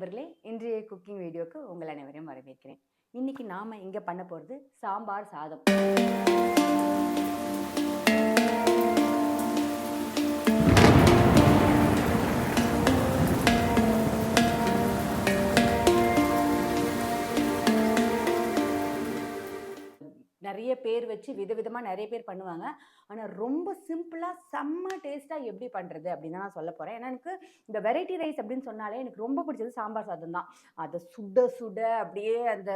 நண்பர்களே இன்றைய குக்கிங் வீடியோக்கு உங்கள் அனைவரையும் வரவேற்கிறேன். இன்னைக்கு நாம இங்க பண்ண போறது சாம்பார் சாதம். நிறைய பேர் வச்சு விதவிதமாக நிறைய பேர் பண்ணுவாங்க. ஆனால் ரொம்ப சிம்பிளாக செம்ம டேஸ்ட்டாக எப்படி பண்ணுறது அப்படின்னு தான் நான் சொல்ல போகிறேன் ஏன்னா எனக்கு இந்த வெரைட்டி ரைஸ் அப்படின்னு சொன்னாலே எனக்கு ரொம்ப பிடிச்சது சாம்பார் சாதம் தான். அதை சுட சுட அப்படியே அந்த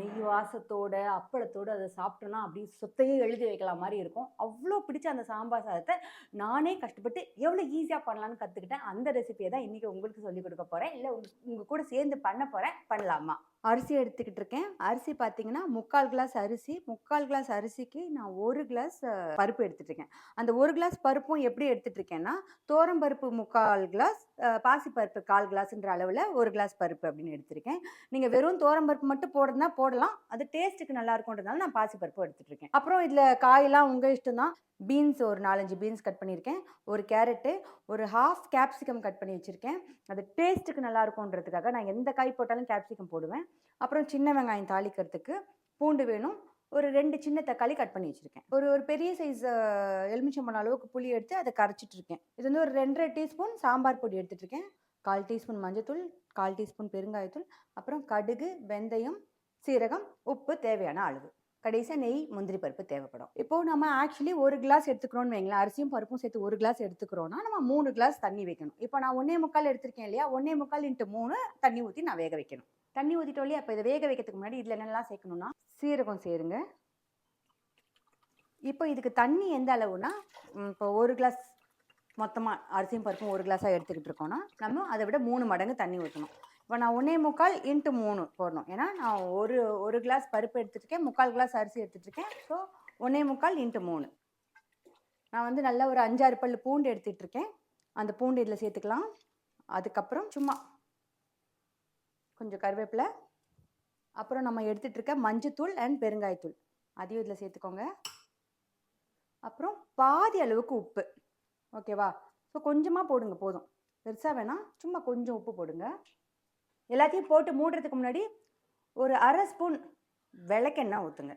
நெய் வாசத்தோட அப்பளத்தோடு அதை சாப்பிட்டோன்னா அப்படியே சொத்தையே எழுதி வைக்கலாம் மாதிரி இருக்கும். அவ்வளோ பிடிச்ச அந்த சாம்பார் சாதத்தை நானே கஷ்டப்பட்டு எவ்வளோ ஈஸியாக பண்ணலான்னு கற்றுக்கிட்டேன் அந்த ரெசிபியை தான் இன்றைக்கி உங்களுக்கு சொல்லிக் கொடுக்க போகிறேன் இல்லை உங்கள் கூட சேர்ந்து பண்ண போகிறேன் பண்ணலாமா? அரிசி எடுத்துக்கிட்டு இருக்கேன் அரிசி பார்த்தீங்கன்னா முக்கால் கிளாஸ் அரிசி முக்கால் கிளாஸ் அரிசிக்கு நான் ஒரு கிளாஸ் பருப்பு எடுத்துகிட்டு இருக்கேன் அந்த ஒரு கிளாஸ் பருப்பும் எப்படி எடுத்துகிட்டு இருக்கேன்னா தோரம் பருப்பு முக்கால் கிளாஸ் பாசி பருப்பு கால் கிளாஸ்ன்ற அளவில் ஒரு கிளாஸ் பருப்பு அப்படின்னு எடுத்திருக்கேன் நீங்கள் வெறும் தோரம் பருப்பு மட்டும் போடுறதுனா போடலாம். அது டேஸ்ட்டுக்கு நல்லா இருக்கும்ன்றதுனால நான் பாசி பருப்பு எடுத்துட்டு இருக்கேன் அப்புறம் இதில் காயெல்லாம் உங்கள் இஷ்டம் தான் பீன்ஸ் ஒரு நாலஞ்சு பீன்ஸ் கட் பண்ணியிருக்கேன். ஒரு கேரட்டு ஒரு ஹாஃப் கேப்சிகம் கட் பண்ணி வச்சுருக்கேன். அது டேஸ்ட்டுக்கு நல்லா இருக்கும்ன்றதுக்காக நான் எந்த காய் போட்டாலும் கேப்சிகம் போடுவேன். அப்புறம் சின்ன வெங்காயம் தாளிக்கிறதுக்கு பூண்டு வேணும். ஒரு ரெண்டு சின்ன தக்காளி கட் பண்ணி வச்சுருக்கேன். ஒரு ஒரு பெரிய சைஸ் எலுமிச்சம்பழம் அளவுக்கு புளி எடுத்து அதை கரைச்சிட்டு இருக்கேன் இது வந்து ஒரு ரெண்டரை டீஸ்பூன் சாம்பார் பொடி எடுத்துட்டு இருக்கேன் கால் டீஸ்பூன் மஞ்சத்தூள் கால் டீஸ்பூன் பெருங்காயத்தூள் அப்புறம் கடுகு வெந்தயம் சீரகம் உப்பு தேவையான அளவு. கடைசியாக நெய் முந்திரி பருப்பு தேவைப்படும். இப்போது நம்ம ஆக்சுவலி ஒரு கிளாஸ் எடுத்துக்கிறோம்னு வைங்களேன். அரிசியும் பருப்பும் சேர்த்து ஒரு கிளாஸ் எடுத்துக்கிறோன்னா நம்ம மூணு கிளாஸ் தண்ணி வைக்கணும். இப்போ நான் ஒன்றே முக்கால் எடுத்திருக்கேன் இல்லையா? ஒன்னே முக்கால் இன்ட்டு மூணு தண்ணி ஊற்றி நான் வேக வைக்கணும். தண்ணி ஊற்றிட்டோம் இல்லையா? இப்போ இதை வேக வைக்கிறதுக்கு முன்னாடி இதில் என்னெல்லாம் சேர்க்கணும்னா சீரகம் சேருங்க. இப்போ இதுக்கு தண்ணி எந்த அளவுனா இப்போ ஒரு கிளாஸ் மொத்தமாக அரிசியும் பருப்பும் ஒரு கிளாஸாக எடுத்துக்கிட்டு இருக்கோம்னா நம்ம அதை விட மூணு மடங்கு தண்ணி ஊற்றணும் இப்போ நான் ஒன்றே முக்கால் இன்ட்டு மூணு போடணும். ஏன்னா நான் ஒரு ஒரு கிளாஸ் பருப்பு எடுத்துகிட்ருக்கேன் முக்கால் கிளாஸ் அரிசி எடுத்துகிட்ருக்கேன் ஸோ ஒன்றே முக்கால் இன்ட்டு மூணு. நான் வந்து நல்லா ஒரு அஞ்சாறு பல்லு பூண்டு எடுத்துகிட்டு இருக்கேன் அந்த பூண்டு இதில் சேர்த்துக்கலாம். அதுக்கப்புறம் சும்மா கொஞ்சம் கருவேப்பிலை. அப்புறம் நம்ம எடுத்துட்டு இருக்க மஞ்சத்தூள் அண்ட் பெருங்காயத்தூள். அதையும் இதில் சேர்த்துக்கோங்க. அப்புறம் பாதி அளவுக்கு உப்பு. ஓகேவா ஸோ கொஞ்சமாக போடுங்க போதும். பெருசாக வேணாம். சும்மா கொஞ்சம் உப்பு போடுங்க. எல்லாத்தையும் போட்டு மூடுறதுக்கு முன்னாடி ஒரு அரை ஸ்பூன் விளக்கெண்ணெய் ஊற்றுங்க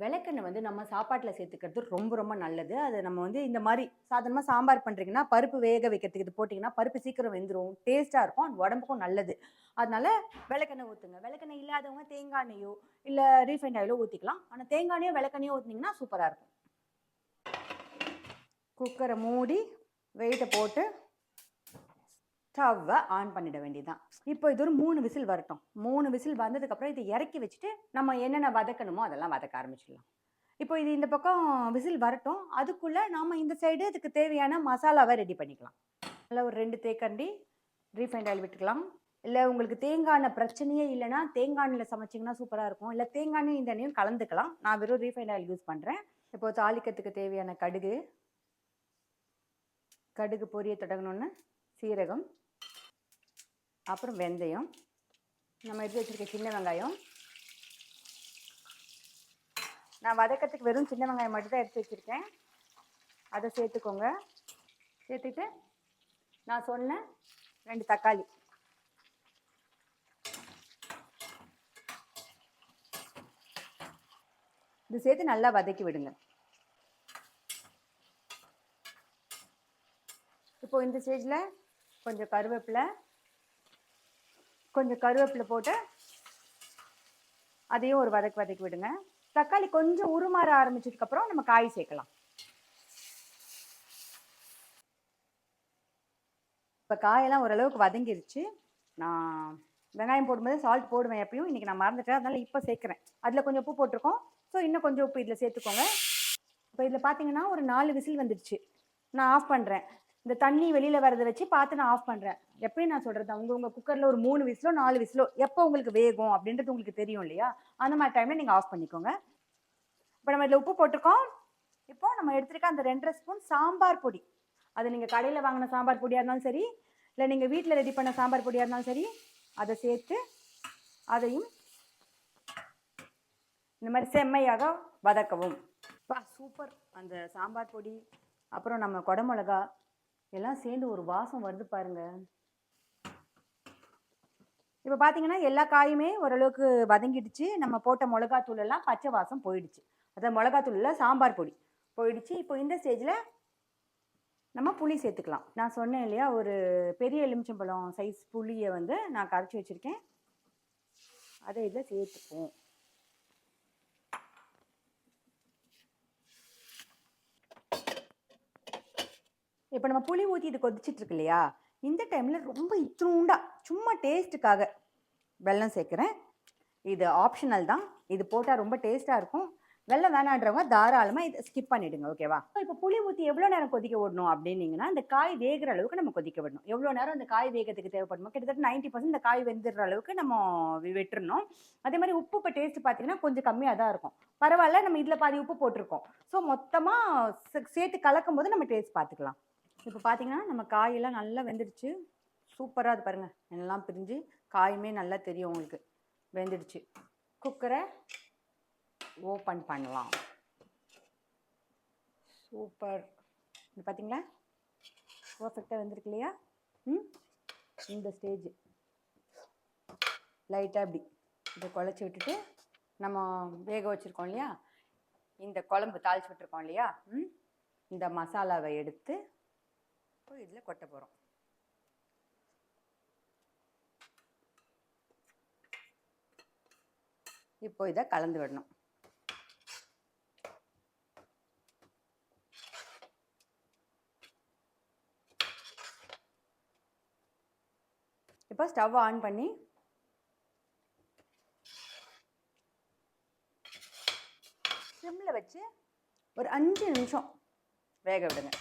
விளக்கெண்ணெய் வந்து நம்ம சாப்பாட்டில் சேர்த்துக்கிறது ரொம்ப ரொம்ப நல்லது. அது நம்ம வந்து இந்த மாதிரி சாதாரணமாக சாம்பார் பண்ணுறீங்கன்னா பருப்பு வேக வைக்கிறதுக்கு இது போட்டிங்கன்னா பருப்பு சீக்கிரம் வெந்துடும் டேஸ்ட்டாக இருக்கும் அது உடம்புக்கும் நல்லது. அதனால விளக்கெண்ணெய் ஊற்றுங்க விளக்கெண்ணெய் இல்லாதவங்க தேங்காய் எண்ணெயோ இல்லை ரீஃபைண்ட் ஆயிலோ ஊற்றிக்கலாம் ஆனால் தேங்காய் எண்ணெயோ விளக்கெண்ணையோ ஊற்றினீங்கன்னா சூப்பராக இருக்கும். குக்கரை மூடி வெயிட்டை போட்டு ஸ்டவ்வை ஆன் பண்ணிட வேண்டியதுதான். இப்போ இது ஒரு மூணு விசில் வரட்டும். மூணு விசில் வந்ததுக்கப்புறம் இதை இறக்கி வச்சுட்டு நம்ம என்னென்ன வதக்கணுமோ அதெல்லாம் வதக்க ஆரம்பிச்சிடலாம். இப்போ இது இந்த பக்கம் விசில் வரட்டும். அதுக்குள்ளே நாம் இந்த சைடு இதுக்கு தேவையான மசாலாவை ரெடி பண்ணிக்கலாம். நல்லா ஒரு ரெண்டு தேக்கண்டி ரீஃபைண்ட் ஆயில் விட்டுக்கலாம். இல்லை உங்களுக்கு தேங்காய் பிரச்சனையே இல்லைன்னா தேங்காயில் சமைச்சிங்கன்னா சூப்பராக இருக்கும். இல்லை தேங்காய் இந்த எண்ணெயும் கலந்துக்கலாம். நான் வெறும் ரீஃபைண்ட் ஆயில் யூஸ் பண்ணுறேன் இப்போ தாளிக்கத்துக்கு தேவையான கடுகு. கடுகு பொரிய தொடங்கணுன்னு சீரகம். அப்புறம் வெந்தயம். நம்ம எடுத்து வச்சுருக்க சின்ன வெங்காயம். நான் வதக்கத்துக்கு வெறும் சின்ன வெங்காயம் மட்டும்தான் எடுத்து வச்சுருக்கேன். அதை சேர்த்துக்கோங்க. சேர்த்துட்டு நான் சொன்னேன் ரெண்டு தக்காளி. இது சேர்த்து நல்லா வதக்கி விடுங்க. இப்போது இந்த ஸ்டேஜில் கொஞ்சம் கருவேப்பிலை கொஞ்சம் கருவேப்பிலை போட்டு அதையும் ஒரு வதக்கு வதக்கி விடுங்க. தக்காளி கொஞ்சம் உருமாற ஆரம்பிச்சதுக்கப்புறம் நம்ம காய் சேர்க்கலாம். இப்போ காயெல்லாம் ஓரளவுக்கு வதங்கிருச்சு. நான் வெங்காயம் போடும்போது சால்ட் போடுவேன் எப்பயும். இன்றைக்கி நான் மறந்துட்டேன். அதனால் இப்போ சேர்க்குறேன். அதில் கொஞ்சம் உப்பு போட்டிருக்கோம். ஸோ இன்னும் கொஞ்சம் உப்பு இதில் சேர்த்துக்கோங்க. இப்போ இதில் பார்த்தீங்கன்னா ஒரு நாலு விசில் வந்துடுச்சு நான் ஆஃப் பண்ணுறேன் இந்த தண்ணி வெளியில் வரதை வச்சு பார்த்து நான் ஆஃப் பண்ணுறேன் எப்பயும் நான் சொல்கிறது உங்கள் உங்கள் குக்கரில் ஒரு மூணு விசிலோ நாலு விசிலோ எப்போ உங்களுக்கு வேகும் அப்படின்றது உங்களுக்கு தெரியும் இல்லையா? அந்த மாதிரி டைமில் நீங்கள் ஆஃப் பண்ணிக்கோங்க. இப்போ நம்ம இதில் உப்பு போட்டிருக்கோம். இப்போ நம்ம எடுத்துருக்க அந்த ரெண்டரை ஸ்பூன் சாம்பார் பொடி. அது நீங்கள் கடையில் வாங்கின சாம்பார் பொடியாக இருந்தாலும் சரி இல்லை நீங்கள் வீட்டில் ரெடி பண்ண சாம்பார் பொடியாக இருந்தாலும் சரி அதை சேர்த்து அதையும் இந்த மாதிரி செம்மையாக வதக்கவும். பா சூப்பர். அந்த சாம்பார் பொடி அப்புறம் நம்ம குடமிளகா எல்லாம் சேர்ந்து ஒரு வாசம் வருது பாருங்க. இப்போ பார்த்தீங்கன்னா எல்லா காயுமே ஓரளவுக்கு வதங்கிடுச்சு. நம்ம போட்ட மிளகாத்தூள் எல்லாம் பச்சை வாசம் போயிடுச்சு. அதான் மிளகாத்தூள் சாம்பார் பொடி போயிடுச்சு. இப்போ இந்த ஸ்டேஜில் நம்ம புளி சேர்த்துக்கலாம். நான் சொன்னேன் இல்லையா ஒரு பெரிய எலுமிச்சம்பழம் சைஸ் புளியை வந்து நான் கரைச்சி வச்சுருக்கேன். அதை இதில் சேர்த்துப்போம். இப்போ நம்ம புளி ஊற்றி இது கொதிச்சிட்டு இருக்கு இல்லையா இந்த டைமில் ரொம்ப இத்தினூண்டா சும்மா டேஸ்ட்டுக்காக வெல்லம் சேர்க்குறேன். இது ஆப்ஷனல் தான். இது போட்டால் ரொம்ப டேஸ்ட்டாக இருக்கும். வெள்ளம் வேணான்றவங்க தாராளமாக இதை ஸ்கிப் பண்ணிவிடுங்க ஓகேவா இப்போ புளி ஊற்றி எவ்வளோ நேரம் கொதிக்க விடணும் அப்படின்னீங்கன்னா இந்த காய் வேகிற அளவுக்கு நம்ம கொதிக்க விடணும். எவ்வளோ நேரம் அந்த காய் வேகத்துக்கு தேவைப்படுமோ கிட்டத்தட்ட நைன்ட்டி பர்சன்ட் இந்த காய் வெந்துடுற அளவுக்கு நம்ம வெட்டுறணும். அதே மாதிரி உப்பு இப்போ டேஸ்ட் பார்த்தீங்கன்னா கொஞ்சம் கம்மியாக தான் இருக்கும். பரவாயில்ல நம்ம இதில் பாதி உப்பு போட்டிருக்கோம். ஸோ மொத்தமாக சேர்த்து கலக்கும் போது நம்ம டேஸ்ட் பார்த்துக்கலாம் இப்போ பார்த்தீங்கன்னா நம்ம காயெல்லாம் நல்லா வெந்துடுச்சு. சூப்பராக அது பாருங்கள் எல்லாம் பிரிஞ்சு காயுமே நல்லா தெரியும் உங்களுக்கு. வெந்துடுச்சு. குக்கரை ஓப்பன் பண்ணலாம். சூப்பர் இது பார்த்தீங்களா பர்ஃபெக்டாக வந்திருக்கு இல்லையா? ம்? இந்த ஸ்டேஜ் லைட்டாக இப்படி. இதை குழச்சி விட்டுட்டு நம்ம வேக வச்சுருக்கோம் இல்லையா? இந்த குழம்பு தாளிச்சு விட்டுருக்கோம் இல்லையா? ம்? இந்த மசாலாவை எடுத்து இப்போ இதில் கொட்ட போகிறோம் இப்போ இதை கலந்து விடணும். இப்போ ஸ்டவ் ஆன் பண்ணி சிம்மில் வச்சு ஒரு அஞ்சு நிமிஷம் வேக விடுங்க.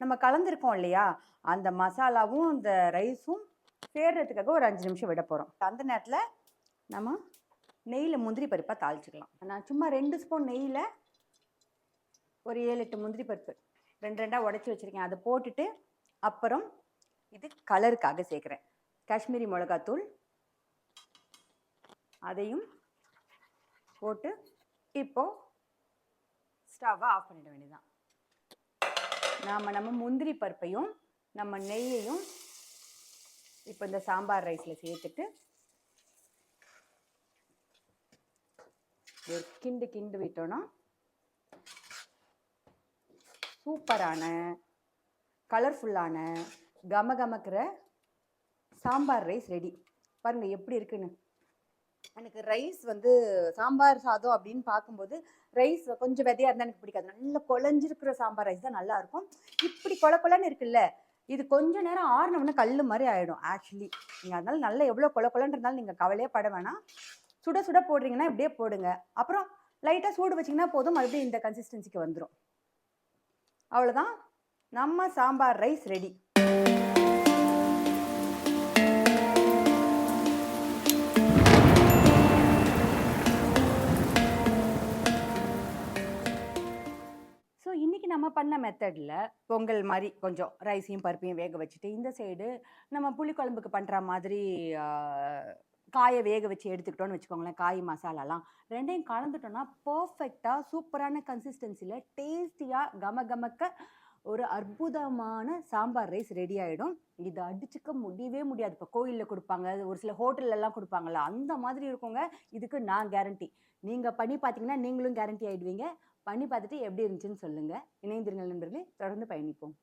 நம்ம கலந்துருக்கோம் இல்லையா? அந்த மசாலாவும் இந்த ரைஸும் சேர்றதுக்காக ஒரு அஞ்சு நிமிஷம் விட போகிறோம் அந்த நேரத்தில் நம்ம நெய்யில் முந்திரி பருப்பாக தாளிச்சுக்கலாம். நான் சும்மா ரெண்டு ஸ்பூன் நெய்யில் ஒரு ஏழு எட்டு முந்திரி பருப்பு ரெண்டு ரெண்டாக உடச்சி வச்சுருக்கேன். அதை போட்டுட்டு அப்புறம் இது கலருக்காக சேர்க்குறேன். காஷ்மீரி மிளகாத்தூள் அதையும் போட்டு இப்போது ஸ்டவ்வை ஆஃப் பண்ணிட வேண்டியதுதான். நாம் நம்ம முந்திரி பருப்பையும் நம்ம நெய்யையும் இப்போ இந்த சாம்பார் ரைஸில் சேர்த்துட்டு ஒரு கிண்டு கிண்டு விட்டோன்னா சூப்பரான கலர்ஃபுல்லான கம கமக்கிற சாம்பார் ரைஸ் ரெடி பாருங்கள் எப்படி இருக்குன்னு. எனக்கு ரைஸ் வந்து சாம்பார் சாதம் அப்படின்னு பார்க்கும்போது ரைஸ் கொஞ்சம் விதையாக இருந்தால் எனக்கு பிடிக்காது. நல்ல குழஞ்சிருக்கிற சாம்பார் ரைஸ் தான் நல்லா இருக்கும் இப்படி கொல கொலன்னு இருக்குல்ல இது கொஞ்ச நேரம் ஆறினவுடனே கல் மாதிரி ஆகிடும் ஆக்சுவலி நீங்கள் அதனால நல்லா எவ்வளோ கொல கொலன்னு இருந்தாலும் நீங்கள் கவலையே பட வேணாம். சுட சுட போடுறீங்கன்னா இப்படியே போடுங்க. அப்புறம் லைட்டாக சூடு வச்சிங்கன்னா போதும் மறுபடியும் இந்த கன்சிஸ்டன்சிக்கு வந்துடும் அவ்வளோதான் நம்ம சாம்பார் ரைஸ் ரெடி நம்ம பண்ண மெத்தடில் பொங்கல் மாதிரி கொஞ்சம் ரைஸையும் பருப்பையும் வேக வச்சுட்டு இந்த சைடு நம்ம புளிக்குழம்புக்கு பண்ணுற மாதிரி காயை வேக வச்சு எடுத்துக்கிட்டோன்னு வச்சுக்கோங்களேன். காய் மசாலாலாம் ரெண்டையும் கலந்துட்டோம்னா பர்ஃபெக்டாக சூப்பரான கன்சிஸ்டன்சியில் டேஸ்டியாக கம கமக்க ஒரு அற்புதமான சாம்பார் ரைஸ் ரெடி ஆகிடும் இது அடிச்சுக்க முடியவே முடியாது. இப்போ கோயிலில் கொடுப்பாங்க ஒரு சில ஹோட்டல்லலாம் கொடுப்பாங்கல்ல அந்த மாதிரி இருக்குங்க. இதுக்கு நான் கேரண்டி நீங்கள் பண்ணி பார்த்தீங்கன்னா நீங்களும் கேரண்டி ஆகிடுவீங்க பண்ணி பார்த்துட்டு எப்படி இருந்துச்சுன்னு சொல்லுங்கள் இணைந்திருங்கள் நண்பர்களே தொடர்ந்து பயணிப்போம்.